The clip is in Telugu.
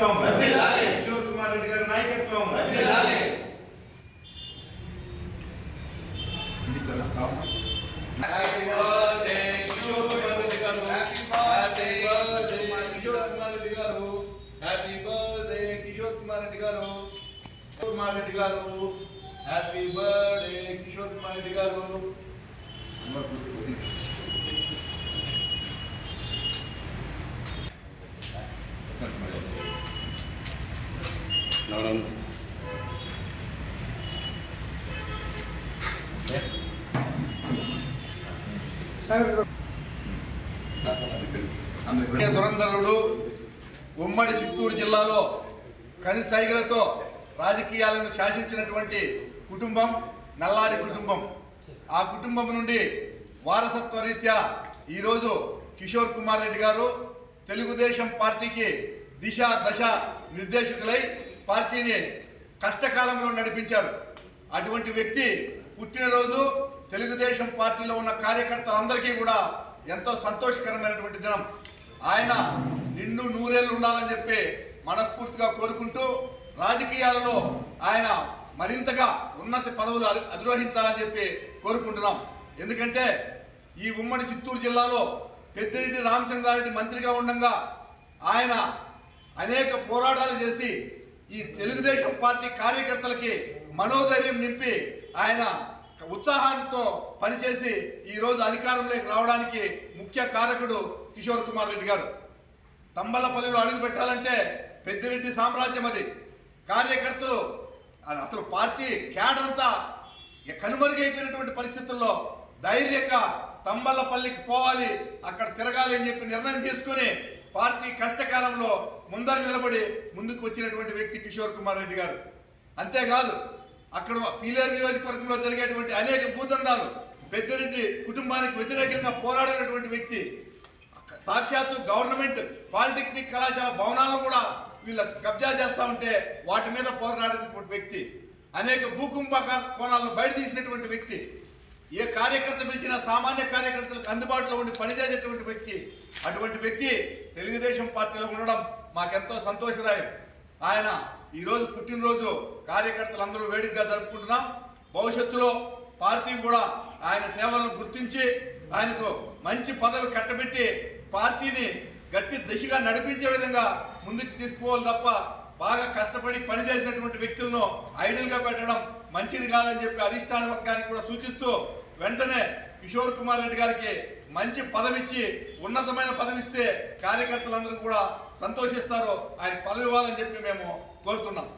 నాయకత్వం వర్ధిల్లాలి. కిషోర్ కుమార్ రెడ్డి గారి నాయకత్వం వర్ధిల్లాలి. వినిపించాలా? కావాలా? Happy birthday Kishore Kumar Reddy garu happy birthday Kishore Kumar Reddy garu happy birthday Kishore Kumar Reddy garu Kumar Reddy garu happy birthday Kishore Kumar Reddy garu అందరికీ దురంధరుడు ఉమ్మడి చిత్తూరు జిల్లాలో కనిసైగలతో రాజకీయాలను శాసించినటువంటి కుటుంబం నల్లారి కుటుంబం. ఆ కుటుంబం నుండి వారసత్వ రీత్యా ఈరోజు కిషోర్ కుమార్ రెడ్డి గారు తెలుగుదేశం పార్టీకి దిశ దశ నిర్దేశకులై పార్టీని కష్టకాలంలో నడిపించారు. అటువంటి వ్యక్తి పుట్టినరోజు తెలుగుదేశం పార్టీలో ఉన్న కార్యకర్తలందరికీ కూడా ఎంతో సంతోషకరమైనటువంటి దినం. ఆయన నిన్ను నూరేళ్ళు ఉండాలని చెప్పి మనస్ఫూర్తిగా కోరుకుంటూ రాజకీయాలలో ఆయన మరింతగా ఉన్నత పదవులు అధిరోహించాలని చెప్పి కోరుకుంటున్నాం. ఎందుకంటే ఈ ఉమ్మడి చిత్తూరు జిల్లాలో పెద్దిరెడ్డి రామచంద్రారెడ్డి మంత్రిగా ఉండగా ఆయన అనేక పోరాటాలు చేసి ఈ తెలుగుదేశం పార్టీ కార్యకర్తలకి మనోధైర్యం నింపి ఆయన ఉత్సాహంతో పనిచేసి ఈరోజు అధికారంలోకి రావడానికి ముఖ్య కారకుడు కిషోర్ కుమార్ రెడ్డి గారు. తంబలపల్లిలో అడుగు పెట్టాలంటే పెద్దిరెడ్డి సామ్రాజ్యం అది. కార్యకర్తలు అసలు పార్టీ క్యాడర్ అంతా కనుమరుగైపోయినటువంటి పరిస్థితుల్లో ధైర్యంగా తంబలపల్లికి పోవాలి అక్కడ తిరగాలి అని చెప్పి నిర్ణయం తీసుకుని పార్టీ కష్టకాలంలో ముందర నిలబడి ముందుకు వచ్చినటువంటి వ్యక్తి కిషోర్ కుమార్ రెడ్డి గారు. అంతేకాదు అక్కడ పీలేరు నియోజకవర్గంలో జరిగేటువంటి అనేక భూదందాలు పెద్దిరెడ్డి కుటుంబానికి వ్యతిరేకంగా పోరాడినటువంటి వ్యక్తి సాక్షాత్తు గవర్నమెంట్ పాలిటెక్నిక్ కళాశాల భవనాలను కూడా వీళ్ళ కబ్జా చేస్తా ఉంటే వాటి మీద పోరాడినటువంటి వ్యక్తి అనేక భూకుంభ కోణాలను బయట తీసినటువంటి వ్యక్తి ఏ కార్యకర్త పిలిచినా సామాన్య కార్యకర్తలకు అందుబాటులో ఉండి పనిచేసేటువంటి వ్యక్తి అటువంటి వ్యక్తి తెలుగుదేశం పార్టీలో ఉండడం మాకెంతో సంతోషదాయం. ఆయన ఈరోజు పుట్టినరోజు కార్యకర్తలందరూ వేడుకగా జరుపుకుంటున్నాం. భవిష్యత్తులో పార్టీ కూడా ఆయన సేవలను గుర్తించి ఆయనకు మంచి పదవి కట్టబెట్టి పార్టీని గట్టి దిశగా నడిపించే విధంగా ముందుకు తీసుకోవాలి తప్ప బాగా కష్టపడి పనిచేసినటువంటి వ్యక్తులను ఐడల్గా పెట్టడం మంచిది కాదని చెప్పి అధిష్టాన వర్గానికి కూడా సూచిస్తూ వెంటనే కిషోర్ కుమార్ రెడ్డి గారికి మంచి పదవిచ్చి ఉన్నతమైన పదవిస్తే కార్యకర్తలందరూ కూడా సంతోషిస్తారు. ఆయన పదవి ఇవ్వాలని చెప్పి మేము కోరుతున్నాం.